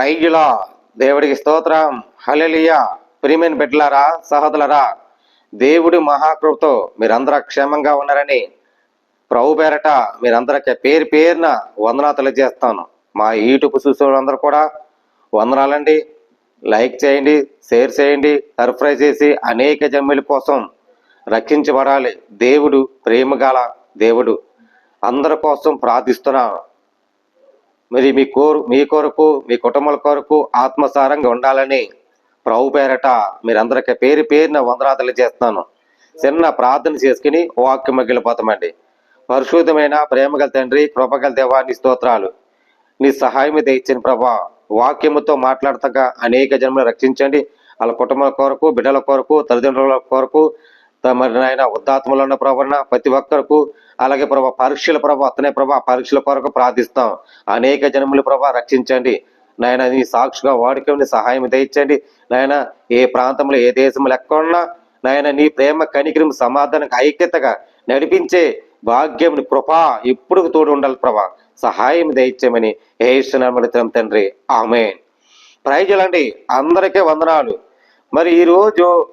ప్రైజులా దేవుడికి స్తోత్రం. హలెలియా ప్రియమైన బిడ్డలారా సహోదరులరా దేవుడి మహాకృపతో మీరందరూ క్షేమంగా ఉన్నారని ప్రభు పేరట మీరందరికీ పేరు పేరున వందనా తెలియజేస్తాను. మా యూట్యూబ్ చూసేవాళ్ళందరూ కూడా వందనాలండి. లైక్ చేయండి షేర్ చేయండి సర్ప్రైజ్ చేసి అనేక జమ్మిల కోసం రక్షించబడాలి. దేవుడు ప్రేమగల దేవుడు. అందరి కోసం ప్రార్థిస్తున్నాను. మరి మీ కోరు మీ కొరకు మీ కుటుంబాల కొరకు ఆత్మసారంగా ఉండాలని ప్రభు పేరట మీరందరికీ పేరు పేరున వందనాతలు చేస్తున్నాను. చిన్న ప్రార్థన చేసుకుని వాక్యం వెళ్ళిపోతామండి పరిశుద్ధమైన ప్రేమగల తండ్రి కృపగల దేవాన్ని స్తోత్రాలు. నీ సహాయం ఇచ్చిన ప్రభా వాక్యముతో మాట్లాడతగా అనేక జన్మలు రక్షించండి. వాళ్ళ కుటుంబాల కొరకు బిడ్డల కొరకు తల్లిదండ్రుల కొరకు మరి నాయన ఉద్దాత్మలో ఉన్న ప్రభాన ప్రతి ఒక్కరికి అలాగే ప్రభా పరీక్షల ప్రభా అతనే ప్రభా పరీక్షల కొరకు ప్రార్థిస్తాం. అనేక జన్మల ప్రభా రక్షించండి. నాయన నీ సాక్షిగా వాడుకొని సహాయం దయచండి నాయన ఏ ప్రాంతంలో ఏ దేశంలో ఎక్కడున్నా నాయన నీ ప్రేమ కనికరం సమాధానం ఐక్యతగా నడిపించే భాగ్యం కృపా ఎప్పుడు తోడు ఉండాలి ప్రభా. సహాయం దయచేయమని ఏసునామడితం తండ్రి. ఆమె ప్రైజులండి అందరికీ వందనాలు. మరి ఈరోజు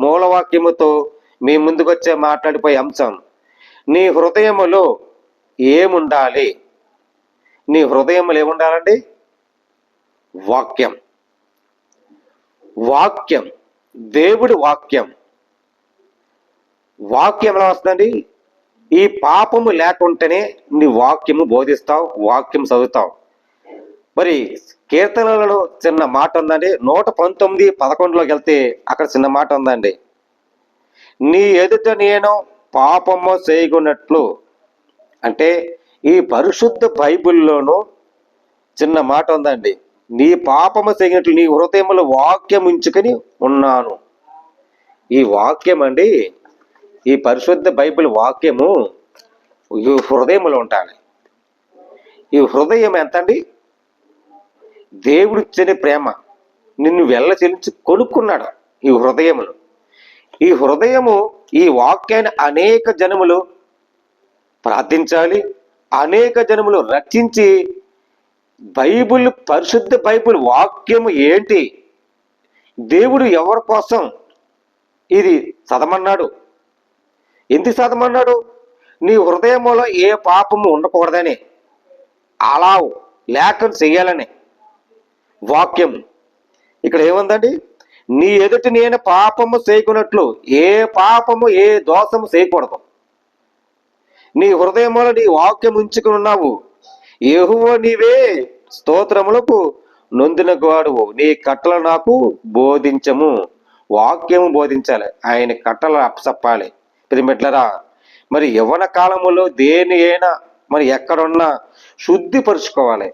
మూలవాక్యముతో మీ ముందుకు వచ్చే మాట్లాడిపోయే అంశం. నీ హృదయములో ఏముండాలి? నీ హృదయములు ఏముండాలండి? వాక్యం. వాక్యం. దేవుడి వాక్యం. వాక్యం ఎలా వస్తుందండి? ఈ పాపము లేకుంటేనే నీ వాక్యము బోధిస్తావు వాక్యం చదువుతావు. మరి కీర్తనలలో చిన్న మాట ఉందండి. నూట పంతొమ్మిది పదకొండులోకి వెళ్తే అక్కడ చిన్న మాట ఉందండి. నీ ఎదుట నేను పాపము చేయకున్నట్లు. అంటే ఈ పరిశుద్ధ బైబిల్లోనూ చిన్న మాట ఉందండి. నీ పాపము చేయనట్లు నీ హృదయములు వాక్యం ఉంచుకొని ఉన్నాను. ఈ వాక్యం అండి ఈ పరిశుద్ధ బైబిల్ వాక్యము ఈ హృదయములు ఉండాలి. ఈ హృదయం ఎంత అండి దేవుడిచ్చని ప్రేమ. నిన్ను వెళ్ళ చెల్లించి కొనుక్కున్నాడు ఈ హృదయములు. ఈ హృదయము ఈ వాక్యాన్ని అనేక జనములు ప్రార్థించాలి అనేక జనములు రక్షించి బైబిల్ పరిశుద్ధ బైబిల్ వాక్యము ఏంటి? దేవుడు ఎవరి కోసం ఇది చదమన్నాడు ఎందుకు చదమన్నాడు నీ హృదయములో ఏ పాపము ఉండకూడదని అలా లేఖను చెయ్యాలని వాక్యం ఇక్కడ ఏముందండి? నీ ఎదుటి నేను పాపము చేయకున్నట్లు ఏ పాపము ఏ దోషము చేయకూడదు. నీ హృదయంలో నీ వాక్యం ఉంచుకుని ఉన్నావు. ఏహువో నీవే స్తోత్రములకు నొందిన వాడువు నీ కట్టలు నాకు బోధించము. వాక్యము బోధించాలి. ఆయన కట్టలు అప్పచెప్పాలి పిరిమిట్లరా మరి యవ్వన కాలములో దేని అయినా మరి ఎక్కడున్నా శుద్ధిపరుచుకోవాలి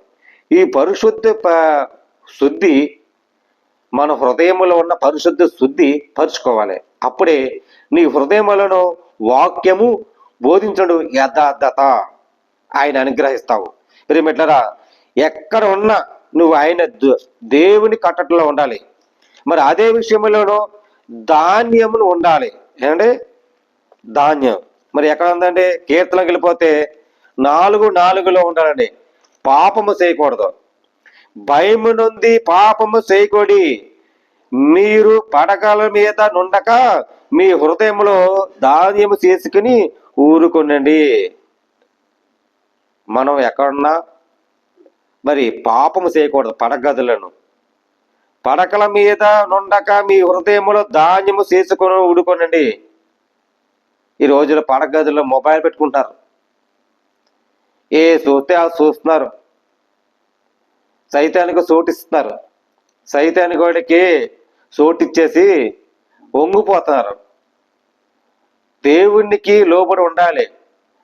ఈ పరిశుద్ధి ప- శుద్ధి మన హృదయములో ఉన్న పరిశుద్ధ శుద్ధి పరుచుకోవాలి. అప్పుడే నీ హృదయములను వాక్యము బోధించడు యథార్థత. ఆయన అనుగ్రహిస్తావు. పిరిమిట్లరా ఎక్కడ ఉన్నా నువ్వు ఆయన దేవుని కట్టట్లో ఉండాలి. మరి అదే విషయంలోనూ ధాన్యమును ఉండాలి. ఏమండి? ధాన్యం. మరి ఎక్కడ ఉందండి? కీర్తనకి వెళ్ళిపోతే నాలుగు నాలుగులో ఉండాలండి. పాపము చేయకూడదు. భయము నుండి పాపము చేయకొడి మీరు పడకల మీద నుండక మీ హృదయంలో ధాన్యము చేసుకుని ఊరుకునండి. మనం ఎక్కడున్నా మరి పాపము చేయకూడదు పడగదులను. పడకల మీద నుండక మీ హృదయములో ధాన్యము చేసుకొని ఊడుకోనండి ఈ రోజున పడగదుల్లో మొబైల్ పెట్టుకుంటారు. ఏ చూస్తే అది చూస్తున్నారు. సైతానికి సోటిస్తున్నారు. సైతానికి వాడికి సోటిచ్చేసి వంగిపోతున్నారు దేవునికి లోబడి ఉండాలి.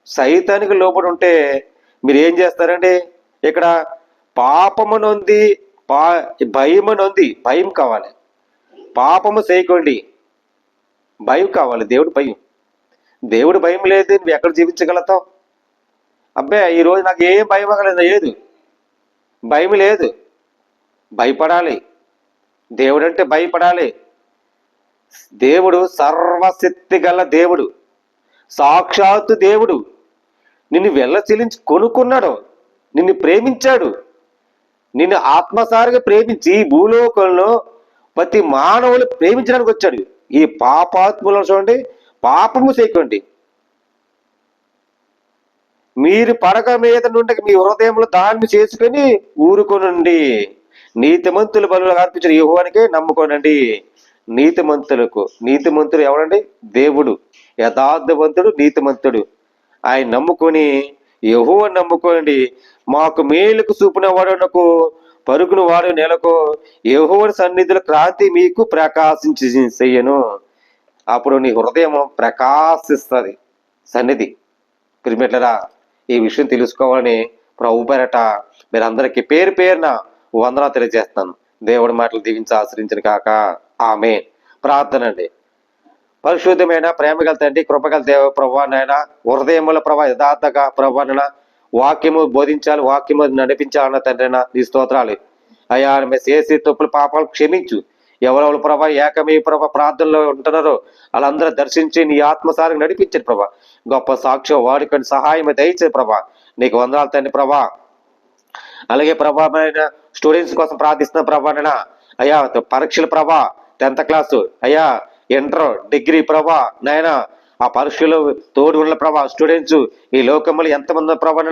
సైతానికి లోబడి ఉంటే మీరు ఏం చేస్తారండి? ఇక్కడ పాపము నొంది పా భయము నొంది భయం కావాలి. పాపము చేయకండి. భయం కావాలి. దేవుడు భయం. దేవుడు భయం లేదు. నువ్వు ఎక్కడ జీవించగలుగుతావు? అబ్బాయి ఈరోజు నాకు ఏం భయం అగలేదు లేదు భయం లేదు. భయపడాలి. దేవుడు అంటే భయపడాలి. దేవుడు సర్వశక్తి గల దేవుడు. సాక్షాత్తు దేవుడు. నిన్ను వెళ్ళ చెల్లించి కొనుక్కున్నాడు. నిన్ను ప్రేమించాడు. నిన్ను ఆత్మసారిగా ప్రేమించి ఈ భూలోకంలో ప్రతి మానవులు ప్రేమించడానికి వచ్చాడు. ఈ పాపాత్ములను చూడండి. పాపము చేయకండి. మీరు పడక మీద నుండి మీ హృదయంలో దాన్ని చేసుకొని ఊరుకొనండి. నీతిమంతుల బలు అర్పించిన యువానికే నమ్ముకోనండి. నీతిమంతులకు నీతిమంతుడు ఎవరండి? దేవుడు యథార్థవంతుడు నీతిమంతుడు. ఆయన నమ్ముకొని యహో నమ్ముకోండి మాకు మేలుకు చూపిన వాడునకు పరుగును వాడు నెలకు యహోవని సన్నిధుల క్రాంతి మీకు ప్రకాశించి చెయ్యను అప్పుడు నీ హృదయం ప్రకాశిస్తుంది. సన్నిధి. పిరిమెట్లరా ఈ విషయం తెలుసుకోవాలని ప్రభు పేరట మీరందరికీ పేరు పేరున వందనా తెలియజేస్తాను దేవుడి మాటలు దీవించి ఆశ్రయించిన కాక. ఆమె ప్రార్థన అండి పరిశుద్ధమైన ప్రేమగల తండ్రి కృపగల దేవ ప్రభానైనా హృదయముల ప్రభా యథార్థగా ప్రభాన వాక్యము బోధించాలి వాక్యము నడిపించాలన్న తండ్రిన ఈ స్తోత్రాలు. అయ్యా మేము చేసి తప్పులు పాపాలు క్షమించు. ఎవరెవరు ప్రభా? ఏకమే ప్రభా ప్రార్థనలో ఉంటున్నారో వాళ్ళందరూ దర్శించి నీ ఆత్మసారంగా నడిపించారు ప్రభా. గొప్ప సాక్ష్యం వాడుకొని సహాయం దయచేది ప్రభా. నీకు వందనాలు తండ్రి ప్రభా. అలాగే ప్రభావమైన స్టూడెంట్స్ కోసం ప్రార్థిస్తున్న ప్రభాన అయ్యా పరీక్షల ప్రభా టెన్త్ క్లాసు అయ్యా ఇంటర్ డిగ్రీ ప్రభా నాయన ఆ పరీక్షలు తోడు ఉన్న ప్రభా స్టూడెంట్స్ ఈ లోకంలో ఎంతమంది ప్రభా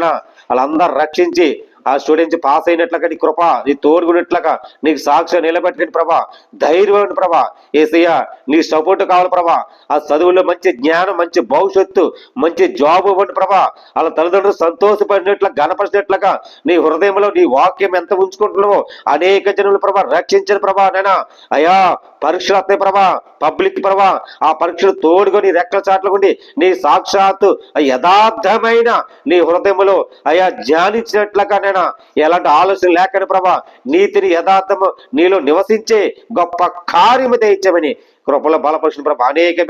వాళ్ళందరూ రక్షించి ఆ స్టూడెంట్స్ పాస్ అయినట్లుగా నీ కృప నీ తోడుగున్నట్లుగా నీకు సాక్ష్యం నిలబెట్టుకుని ప్రభా ధైర్యం ప్రభా. ఏసయ్య నీ సపోర్ట్ కావాలి ప్రభా. ఆ చదువులో మంచి జ్ఞానం మంచి భవిష్యత్తు మంచి జాబ్ ఇవ్వండి ప్రభా. వాళ్ళ తల్లిదండ్రులు సంతోషపడినట్లుగా గణపరిచినట్లుగా నీ హృదయంలో నీ వాక్యం ఎంత ఉంచుకుంటున్నావో అనేక జనులు ప్రభా రక్షించిన ప్రభా నేనా అయ్యా పరీక్షలు వస్తాయి ప్రభా పబ్లిక్ ప్రభా. ఆ పరీక్షలు తోడుకొని రెక్కల చాట్లుకుండి నీ సాక్షాత్తు ఆ యథార్థమైన నీ హృదయంలో అయా ధ్యానించినట్లుగా నాయన ఎలాంటి ఆలోచన లేకని ప్రభా నీతిని యథార్థము నీలో నివసించే గొప్ప కార్యము దయచమని కృపలో బలపరిచిన ప్రభా అనేక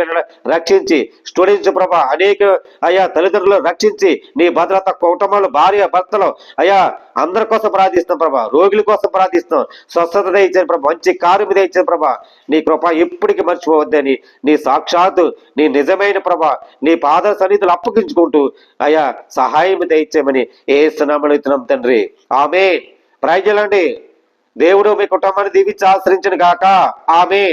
రక్షించి స్టూడెంట్స్ ప్రభా అనేక అయ్యా తల్లిదండ్రులు రక్షించి నీ భద్రత కుటుంబాలు భార్య భర్తలు అయ్యా అందరి కోసం ప్రార్థిస్తాం ప్రభా రోగుల కోసం ప్రార్థిస్తాం స్వస్థత దయచేది ప్రభా మంచి కార్యం దయచేది ప్రభా. నీ కృప ఎప్పటికీ మర్చిపోవద్దని నీ సాక్షాత్తు నీ నిజమైన ప్రభా నీ పాద సన్నిధులు అప్పగించుకుంటూ అయ్యా సహాయం దయచేయమని ఏ స్నామలు ఇస్తున్నాం తండ్రి ఆమె ప్రజలండి దేవుడు మీ కుటుంబాన్ని దీవించి ఆశ్రయించను గాక. ఆమె